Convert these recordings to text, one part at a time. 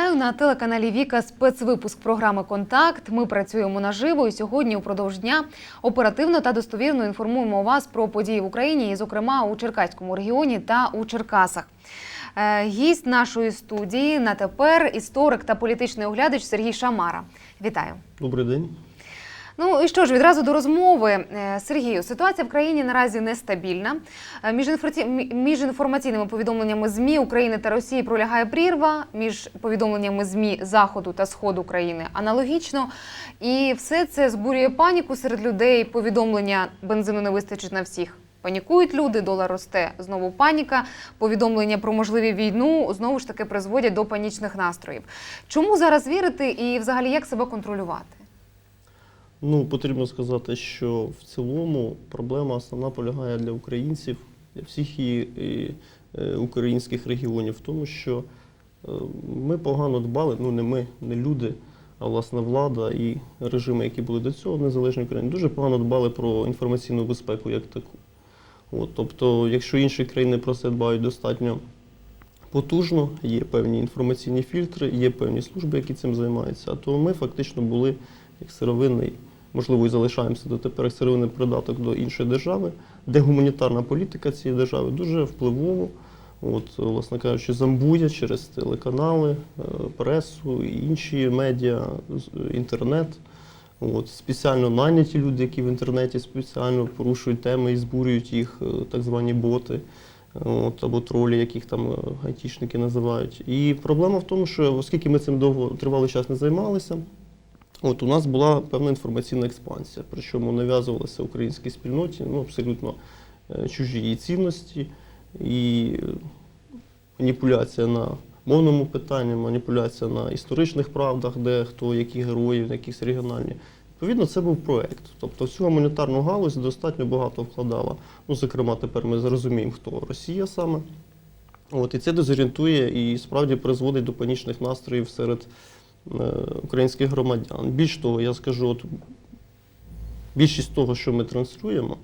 Вітаю на телеканалі Віка спецвипуск програми Контакт. Ми працюємо наживо і сьогодні упродовж дня оперативно та достовірно інформуємо вас про події в Україні, і, зокрема у Черкаському регіоні та у Черкасах. Е, Гість нашої студії на тепер історик та політичний оглядач Сергій Шамара. Вітаю. Добрий день. Ну і що ж, відразу до розмови. Е, Сергію, ситуація в країні наразі нестабільна. Е, Між, інформаці... між інформаційними повідомленнями ЗМІ України та Росії пролягає прірва, між повідомленнями ЗМІ Заходу та Сходу країни аналогічно. І все це збурює паніку серед людей. Повідомлення бензину не вистачить на всіх. Панікують люди, долар росте, знову паніка. Повідомлення про можливі війну знову ж таки призводять до панічних настроїв. Чому зараз вірити і взагалі як себе контролювати? Ну, потрібно сказати, що в цілому проблема основна полягає для українців, для всіх її і, е, українських регіонів, в тому, що е, ми погано дбали, ну не ми, не люди, а власне влада і режими, які були до цього в незалежній Україні, дуже погано дбали про інформаційну безпеку як таку. От, тобто, якщо інші країни про це дбають достатньо потужно, є певні інформаційні фільтри, є певні служби, які цим займаються, то ми фактично були як сировинний, можливо, і залишаємося дотепер як сировинний придаток до іншої держави, де гуманітарна політика цієї держави дуже впливово. От, власне кажучи, замбує через телеканали, е, пресу інші медіа, інтернет. От, спеціально найняті люди, які в інтернеті спеціально порушують теми і збурюють їх, е, так звані боти. От, або тролі, яких там е, айтішники називають. І проблема в тому, що оскільки ми цим довго тривалий час не займалися, от у нас була певна інформаційна експансія, причому нав'язувалася українській спільноті ну, абсолютно е, чужі її цінності і е, маніпуляція на мовному питанні, маніпуляція на історичних правдах, де хто, які герої, якісь регіональні. Відповідно, це був проект. Тобто в цю гуманітарну галузь достатньо багато вкладала. Ну, зокрема, тепер ми зрозуміємо, хто Росія саме. От, і це дезорієнтує і справді призводить до панічних настроїв серед українських громадян. Більш того, я скажу, от більшість того, що ми транслюємо,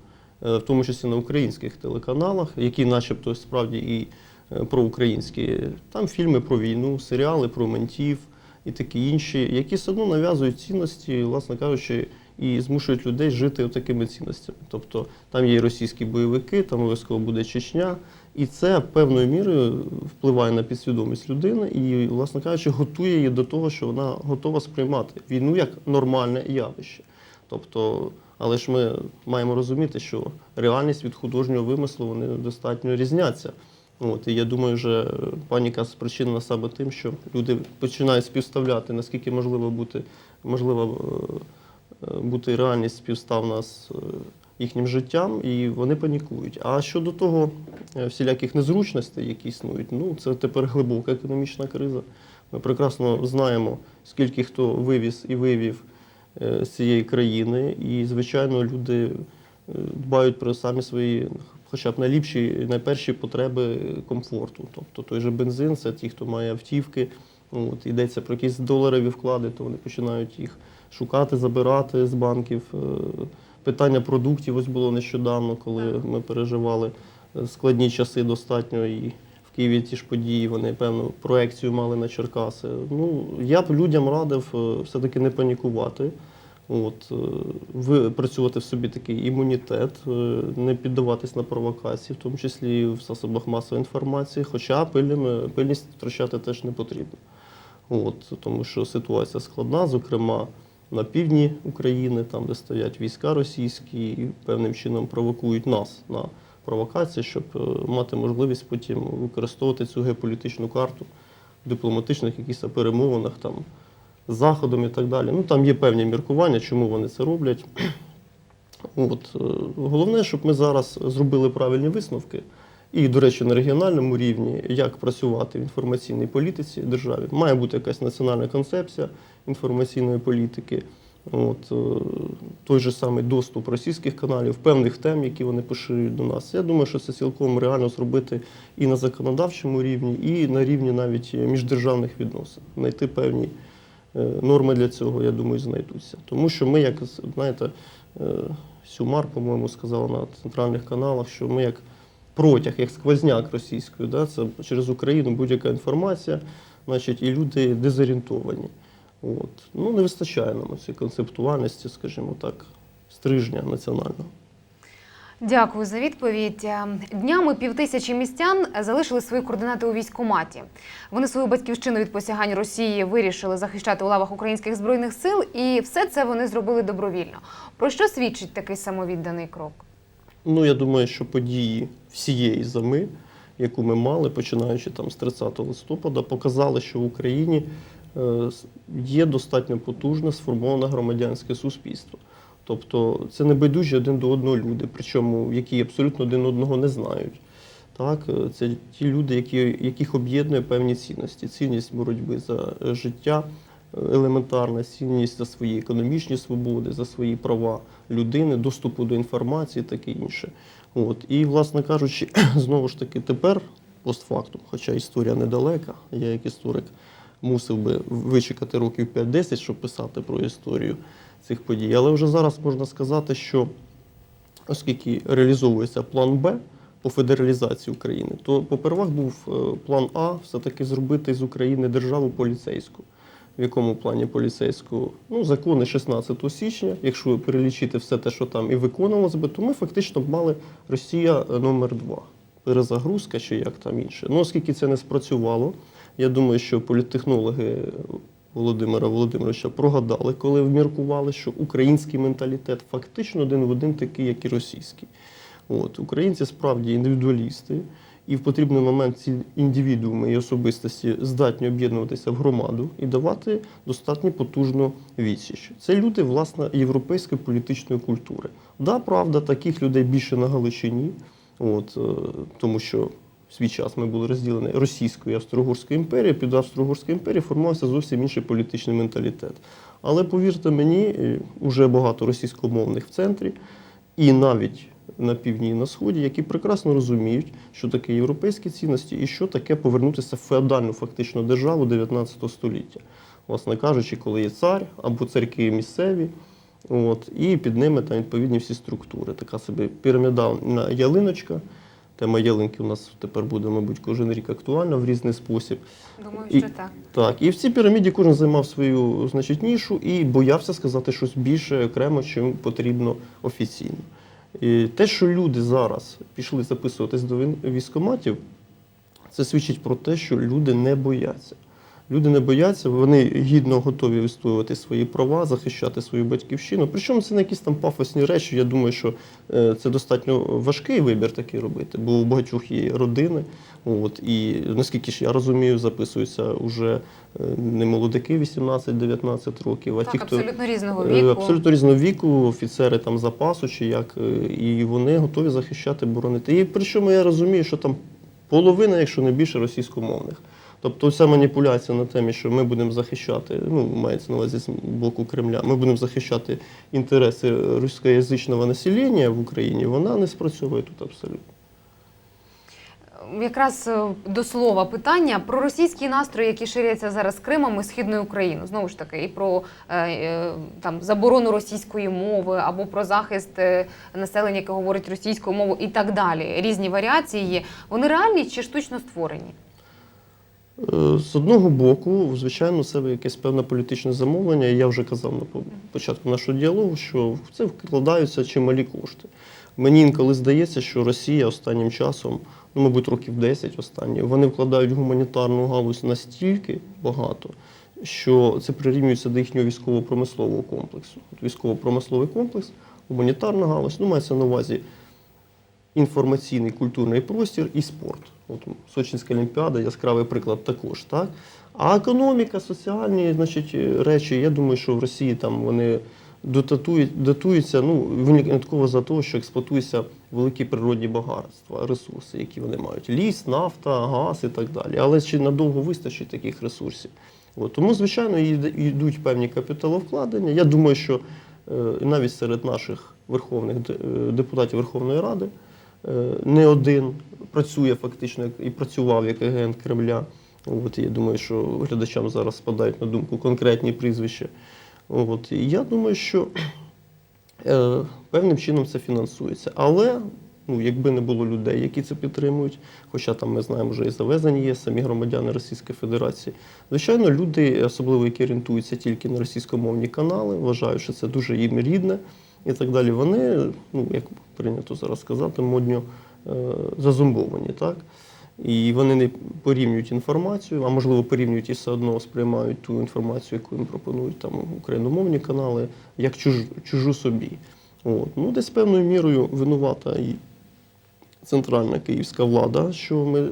е, в тому числі на українських телеканалах, які начебто справді і е, проукраїнські, там фільми про війну, серіали про ментів і такі інші, які все одно нав'язують цінності, власне кажучи, і змушують людей жити такими цінностями. Тобто там є і російські бойовики, там обов'язково буде Чечня, і це певною мірою впливає на підсвідомість людини і, власне кажучи, готує її до того, що вона готова сприймати війну як нормальне явище. Тобто, але ж ми маємо розуміти, що реальність від художнього вимислу вони достатньо різняться. От, і я думаю, що паніка спричинена саме тим, що люди починають співставляти, наскільки можливо бути, можливо е, е, бути реальність співставна з е, їхнім життям, і вони панікують. А щодо того е, всіляких незручностей, які існують, ну це тепер глибока економічна криза. Ми прекрасно знаємо, скільки хто вивіз і вивів е, з цієї країни, і звичайно люди е, дбають про самі свої, хоча б найліпші, найперші потреби комфорту. Тобто той же бензин, це ті, хто має автівки. От, йдеться про якісь доларові вклади, то вони починають їх шукати, забирати з банків. Питання продуктів ось було нещодавно, коли ми переживали е, складні часи достатньо і в Києві ті ж події, вони певну проекцію мали на Черкаси. Ну, я б людям радив е, все-таки не панікувати. От, е, випрацювати в собі такий імунітет, не піддаватись на провокації, в тому числі і в засобах масової інформації, хоча пильними, пильність втрачати теж не потрібно. От, тому що ситуація складна, зокрема на півдні України, там, де стоять війська російські, і певним чином провокують нас на провокації, щоб е, мати можливість потім використовувати цю геополітичну карту в дипломатичних якихось перемовинах там, з Заходом і так далі. Ну, там є певні міркування, чому вони це роблять. От, е, головне, щоб ми зараз зробили правильні висновки. І, до речі, на регіональному рівні, як працювати в інформаційній політиці державі. Має бути якась національна концепція інформаційної політики. От, е, той же самий доступ російських каналів, певних тем, які вони поширюють до нас. Я думаю, що це цілком реально зробити і на законодавчому рівні, і на рівні навіть міждержавних відносин. Знайти певні е, норми для цього, я думаю, знайдуться. Тому що ми, як знаєте, е, Сюмар, по-моєму, сказала на центральних каналах, що ми як протяг, як сквозняк російською, да, це через Україну будь-яка інформація значить, і люди дезорієнтовані. От. Ну, не вистачає нам цієї концептуальності, скажімо так, стрижня національного. Дякую за відповідь. Днями півтисячі містян залишили свої координати у військкоматі. Вони свою батьківщину від посягань Росії вирішили захищати у лавах українських збройних сил, і все це вони зробили добровільно. Про що свідчить такий самовідданий крок? Ну, я думаю, що події всієї зими, яку ми мали, починаючи там з 30 листопада, показали, що в Україні є достатньо потужне сформоване громадянське суспільство. Тобто це не байдужі один до одного люди, причому які абсолютно один одного не знають. Так, е, це ті люди, які, яких об'єднує певні цінності: цінність боротьби за е, життя, е, елементарна цінність за свої економічні свободи, за свої права людини, доступу до інформації, таке інше. От. І, власне кажучи, знову ж таки, тепер, постфактум, хоча історія недалека, я як історик мусив би вичекати років 5-10, щоб писати про історію цих подій. Але вже зараз можна сказати, що оскільки реалізовується план Б по федералізації України, то попервах був е, план А все-таки зробити з України державу поліцейську. В якому плані поліцейську? Ну, закони 16 січня, якщо перелічити все те, що там і виконувалось би, то ми фактично мали Росія номер 2 перезагрузка чи як там інше. Ну, оскільки це не спрацювало, я думаю, що політтехнологи Володимира Володимировича прогадали, коли вміркували, що український менталітет фактично один в один такий, як і російський. От, українці справді індивідуалісти, і в потрібний момент ці індивідууми і особистості здатні об'єднуватися в громаду і давати достатньо потужну відсіч. Це люди, власне, європейської політичної культури. Да, правда, таких людей більше на Галичині, от, е, тому що в свій час ми були розділені Російською і Австро-Угорською імперією. Під Австро-Угорською імперією формувався зовсім інший політичний менталітет. Але повірте мені, е, уже багато російськомовних в центрі, і навіть на півдні і на сході, які прекрасно розуміють, що таке європейські цінності і що таке повернутися в феодальну фактично державу 19 століття. Власне кажучи, коли є цар або царки місцеві, от, і під ними там відповідні всі структури. Така собі пірамідальна ялиночка. Тема ялинки у нас тепер буде, мабуть, кожен рік актуальна в різний спосіб. Думаю, І- що так. Так, і в цій піраміді кожен займав свою значить, нішу і боявся сказати щось більше окремо, чим потрібно офіційно. І те, що люди зараз пішли записуватись до військоматів, це свідчить про те, що люди не бояться. Люди не бояться, вони гідно готові відстоювати свої права, захищати свою батьківщину. Причому це не якісь там пафосні речі. Я думаю, що е, це достатньо важкий вибір такий робити, бо у багатьох є родини. От, і наскільки ж я розумію, записуються вже е, не молодики 18-19 років, а Так, ті, хто абсолютно різного Е, віку. Абсолютно різного віку, офіцери там запасу чи як, і вони готові захищати, боронити. І причому я розумію, що там половина, якщо не більше, російськомовних. Тобто вся маніпуляція на темі, що ми будемо захищати, ну мається на увазі з боку Кремля, ми будемо захищати інтереси російськоязичного населення в Україні, вона не спрацьовує тут абсолютно. Якраз е, до слова питання про російські настрої, які ширяться зараз Кримом і Східною Україною. Знову ж таки, і про е, е, там заборону російської мови або про захист населення, яке говорить російською мовою, і так далі. Різні варіації є. Вони реальні чи штучно створені? З одного боку, звичайно, це якесь певне політичне замовлення. Я вже казав на початку нашого діалогу, що в це вкладаються чималі кошти. Мені інколи здається, що Росія останнім часом, ну, мабуть, років 10 останні, вони вкладають в гуманітарну галузь настільки багато, що це прирівнюється до їхнього військово-промислового комплексу. От військово-промисловий комплекс, гуманітарна галузь, ну, мається на увазі інформаційний культурний простір і спорт. От Сочинська Олімпіада, яскравий приклад також. Так? А економіка, соціальні значить, речі, я думаю, що в Росії там вони датуються ну, винятково за те, що експлуатуються великі природні багатства, ресурси, які вони мають. Ліс, нафта, газ і так далі. Але чи надовго вистачить таких ресурсів? От, тому, звичайно, йдуть певні капіталовкладення. Я думаю, що е, навіть серед наших верховних е, депутатів Верховної Ради е, не один працює фактично і працював як агент Кремля. От, я думаю, що глядачам зараз спадають на думку конкретні прізвища. От, я думаю, що е, певним чином це фінансується. Але Ну, якби не було людей, які це підтримують, хоча там ми знаємо, вже і завезені є самі громадяни Російської Федерації. Звичайно, люди, особливо які орієнтуються тільки на російськомовні канали, вважають, що це дуже їм рідне і так далі. Вони, ну як прийнято зараз сказати, модньо е, зазумбовані, так? І вони не порівнюють інформацію, а можливо порівнюють і все одно сприймають ту інформацію, яку їм пропонують там україномовні канали, як чужу, чужу собі. От. Ну, десь певною мірою винувата і центральна київська влада, що ми,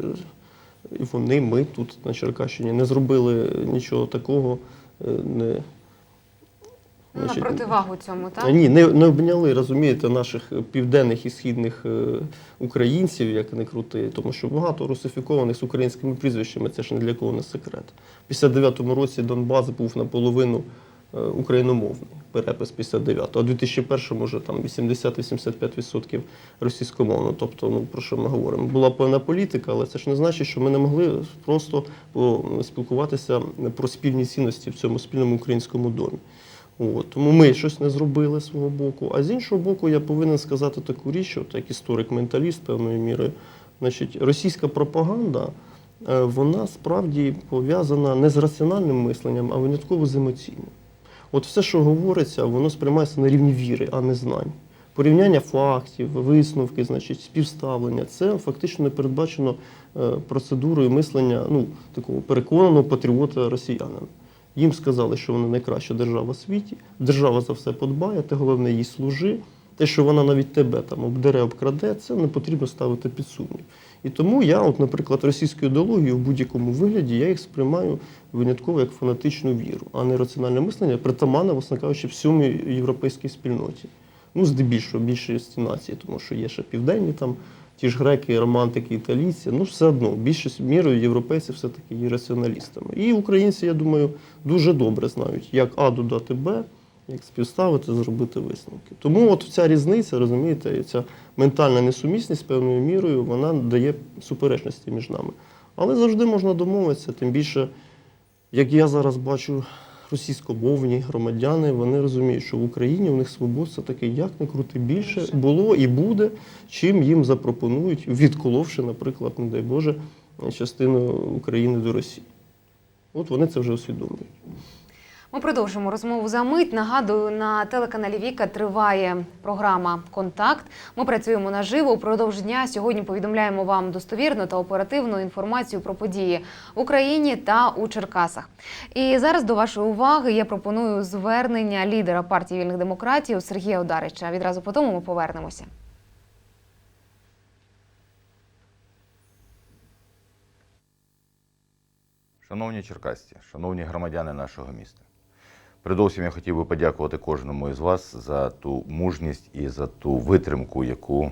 вони, ми тут на Черкащині не зробили нічого такого. е, Не, Ну, на противагу цьому, так? Ні, не, не обняли, розумієте, наших південних і східних е, українців, як не крути, тому що багато русифікованих з українськими прізвищами, це ж не для кого не секрет. В 59-му році Донбас був наполовину е, україномовний, перепис 59-го, а в 2001-му вже там 80-85% російськомовно. Тобто, ну про що ми говоримо? Була певна політика, але це ж не значить, що ми не могли просто спілкуватися про спільні цінності в цьому спільному українському домі. От, тому ми щось не зробили з свого боку. А з іншого боку, я повинен сказати таку річ, що як історик-менталіст певною мірою, значить, російська пропаганда, е, вона справді пов'язана не з раціональним мисленням, а винятково з емоційним. От все, що говориться, воно сприймається на рівні віри, а не знань. Порівняння фактів, висновки, значить, співставлення це фактично не передбачено е, процедурою мислення ну, такого переконаного патріота росіянина. Їм сказали, що вона найкраща держава в світі, держава за все подбає, ти головне їй служи. Те, що вона навіть тебе там обдере, обкраде, це не потрібно ставити під сумнів. І тому я, от, наприклад, російську ідеологію в будь-якому вигляді я їх сприймаю винятково як фанатичну віру, а не раціональне мислення, притаманне, власне кажучи, всьому європейській спільноті. Ну, здебільшого більшості націй, тому що є ще південні там, ті ж греки, романтики, італійці. Ну, все одно, більшість мірою європейці все-таки є раціоналістами. І українці, я думаю, дуже добре знають, як А додати Б, як співставити, зробити висновки. Тому от ця різниця, розумієте, ця ментальна несумісність певною мірою, вона дає суперечності між нами. Але завжди можна домовитися, тим більше, як я зараз бачу, російськомовні громадяни, вони розуміють, що в Україні у них свобод все таки як не крути більше було і буде, чим їм запропонують, відколовши, наприклад, не дай Боже, частину України до Росії. От вони це вже усвідомлюють. Ми продовжимо розмову за мить. Нагадую, на телеканалі Віка триває програма Контакт. Ми працюємо наживо. Упродовж дня сьогодні повідомляємо вам достовірну та оперативну інформацію про події в Україні та у Черкасах. І зараз до вашої уваги я пропоную звернення лідера партії вільних демократів Сергія Одарича. Відразу по тому ми повернемося. Шановні черкасці, шановні громадяни нашого міста, передовсім я хотів би подякувати кожному із вас за ту мужність і за ту витримку, яку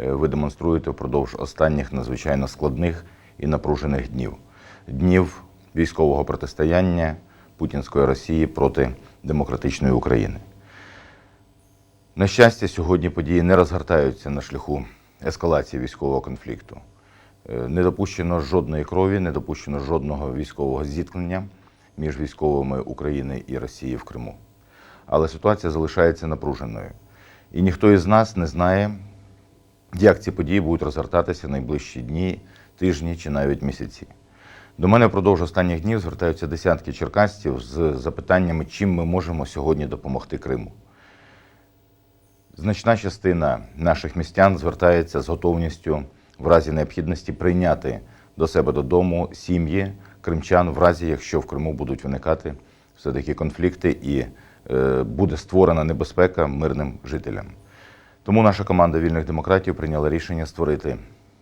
е, ви демонструєте впродовж останніх надзвичайно складних і напружених днів. Днів військового протистояння Путінської Росії проти демократичної України. На щастя, сьогодні події не розгортаються на шляху ескалації військового конфлікту. Е, Не допущено жодної крові, не допущено жодного військового зіткнення між військовими України і Росії в Криму. Але ситуація залишається напруженою. І ніхто із нас не знає, як ці події будуть розгортатися найближчі дні, тижні чи навіть місяці. До мене впродовж останніх днів звертаються десятки черкасців з запитаннями, чим ми можемо сьогодні допомогти Криму. Значна частина наших містян звертається з готовністю в разі необхідності прийняти до себе додому сім'ї кримчан, в разі якщо в Криму будуть виникати все-таки конфлікти і е, буде створена небезпека мирним жителям. Тому наша команда вільних демократів прийняла рішення створити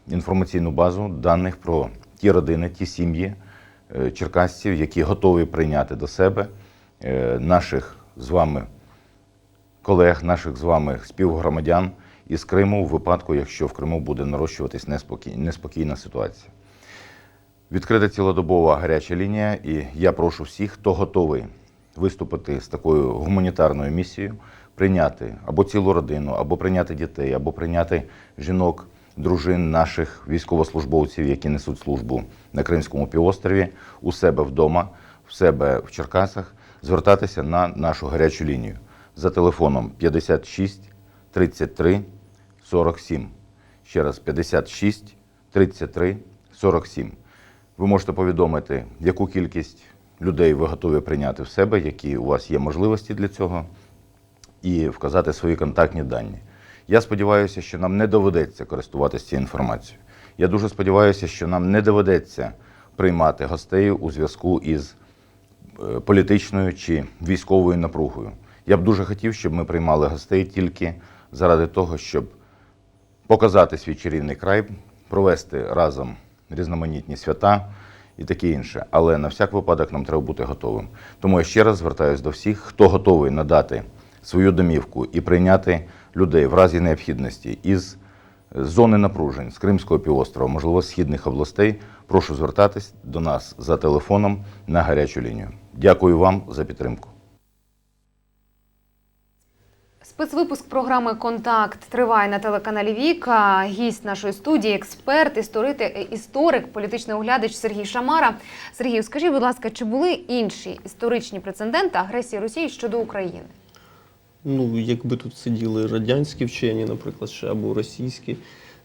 інформаційну базу даних про ті родини, ті сім'ї е, черкасців, які готові прийняти до себе е, наших з вами колег, наших з вами співгромадян із Криму в випадку, якщо в Криму буде нарощуватись неспокій- неспокійна ситуація. Відкрита цілодобова гаряча лінія, і я прошу всіх, хто готовий виступити з такою гуманітарною місією, прийняти або цілу родину, або прийняти дітей, або прийняти жінок, дружин наших військовослужбовців, які несуть службу на Кримському півострові, у себе вдома, в себе в Черкасах, звертатися на нашу гарячу лінію за телефоном 56 33 47. Ще раз 56 33 47. Ви можете повідомити, яку кількість людей ви готові прийняти в себе, які у вас є можливості для цього, і вказати свої контактні дані. Я сподіваюся, що нам не доведеться користуватися цією інформацією. Я дуже сподіваюся, що нам не доведеться приймати гостей у зв'язку із е, політичною чи військовою напругою. Я б дуже хотів, щоб ми приймали гостей тільки заради того, щоб показати свій чарівний край, провести разом різноманітні свята і таке інше. Але на всяк випадок нам треба бути готовим. Тому я ще раз звертаюся до всіх, хто готовий надати свою домівку і прийняти людей в разі необхідності із зони напружень з Кримського півострова, можливо, з східних областей. Прошу звертатись до нас за телефоном на гарячу лінію. Дякую вам за підтримку. Спецвипуск програми Контакт триває на телеканалі Віка. Гість нашої студії, експерт, історик, історик, політичний оглядач Сергій Шамара. Сергію, скажіть, будь ласка, чи були інші історичні прецеденти агресії Росії щодо України? Ну, якби тут сиділи радянські вчені, наприклад, ще або російські,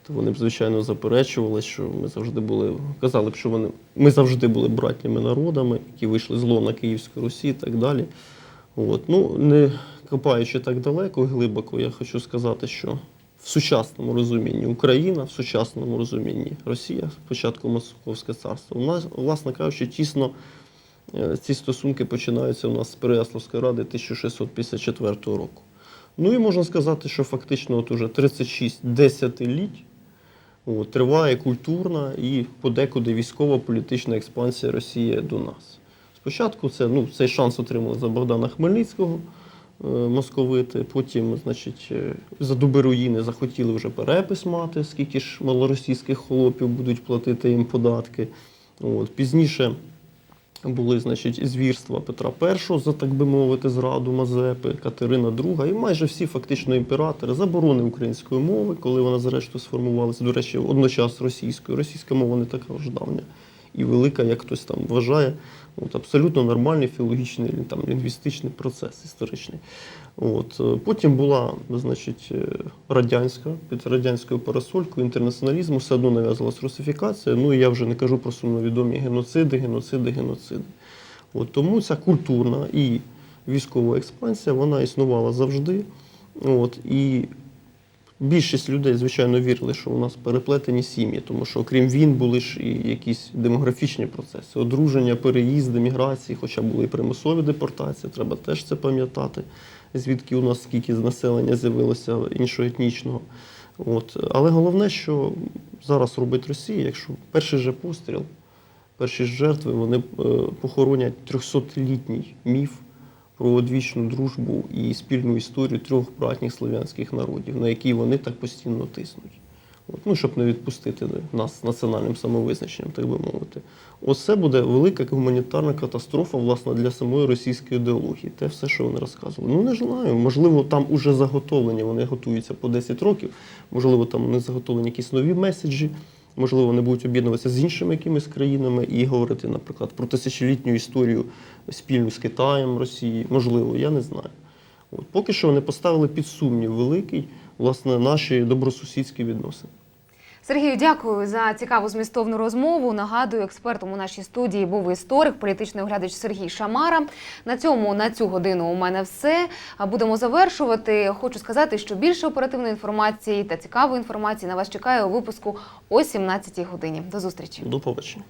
то вони б, звичайно, заперечували, що ми завжди були, казали б, що вони, ми завжди були братніми народами, які вийшли з лона Київської Русі і так далі. От. Ну, не копаючи так далеко глибоко, я хочу сказати, що в сучасному розумінні Україна, в сучасному розумінні Росія, спочатку Московське царство, у нас, власне кажучи, тісно Е, Ці стосунки починаються у нас з Переяславської ради 1654 року. Ну і можна сказати, що фактично от уже 36 десятиліть от, триває культурна і подекуди військово-політична експансія Росії до нас. Спочатку це, ну, цей шанс отримали за Богдана Хмельницького, московити, потім, значить, е, за дуби руїни захотіли вже перепис мати, скільки ж малоросійських холопів будуть платити їм податки. От, пізніше були, значить, звірства Петра І, за так би мовити, зраду Мазепи, Катерина II, і майже всі фактично імператори заборони української мови, коли вона зрештою сформувалася. До речі, одночасно російською. Російська мова не така ж давня і велика, як хтось там вважає. От, абсолютно нормальний філологічний там, лінгвістичний процес історичний. От. е, Потім була значить, е, радянська, під радянською парасолькою інтернаціоналізму все одно нав'язалась русифікація. Ну і я вже не кажу про сумновідомі геноциди, геноциди, геноциди. От, тому ця культурна і військова експансія вона існувала завжди. От, і більшість людей, звичайно, вірили, що у нас переплетені сім'ї, тому що окрім війн були ж і якісь демографічні процеси, одруження, переїзди, міграції, хоча були і примусові депортації, треба теж це пам'ятати, звідки у нас скільки з населення з'явилося іншого етнічного. От. Але головне, що зараз робить Росія, якщо перший же постріл, перші ж жертви, вони е, похоронять 300-літній міф про одвічну дружбу і спільну історію трьох братніх слов'янських народів, на які вони так постійно тиснуть. От, ну, щоб не відпустити нас національним самовизначенням, так би мовити. Оце буде велика гуманітарна катастрофа, власне, для самої російської ідеології. Те все, що вони розказували. Ну, не знаю. Можливо, там уже заготовлені, вони готуються по 10 років, можливо, там вони заготовлені якісь нові меседжі. Можливо, вони будуть об'єднуватися з іншими якимись країнами і говорити, наприклад, про тисячолітню історію спільну з Китаєм, Росії. Можливо, я не знаю. От. Поки що вони поставили під сумнів великий, власне, наші добросусідські відносини. Сергію, дякую за цікаву змістовну розмову. Нагадую, експертом у нашій студії був історик, політичний оглядач Сергій Шамара. На цьому на цю годину у мене все. Будемо завершувати. Хочу сказати, що більше оперативної інформації та цікавої інформації на вас чекає у випуску о 17 годині. До зустрічі. До побачення.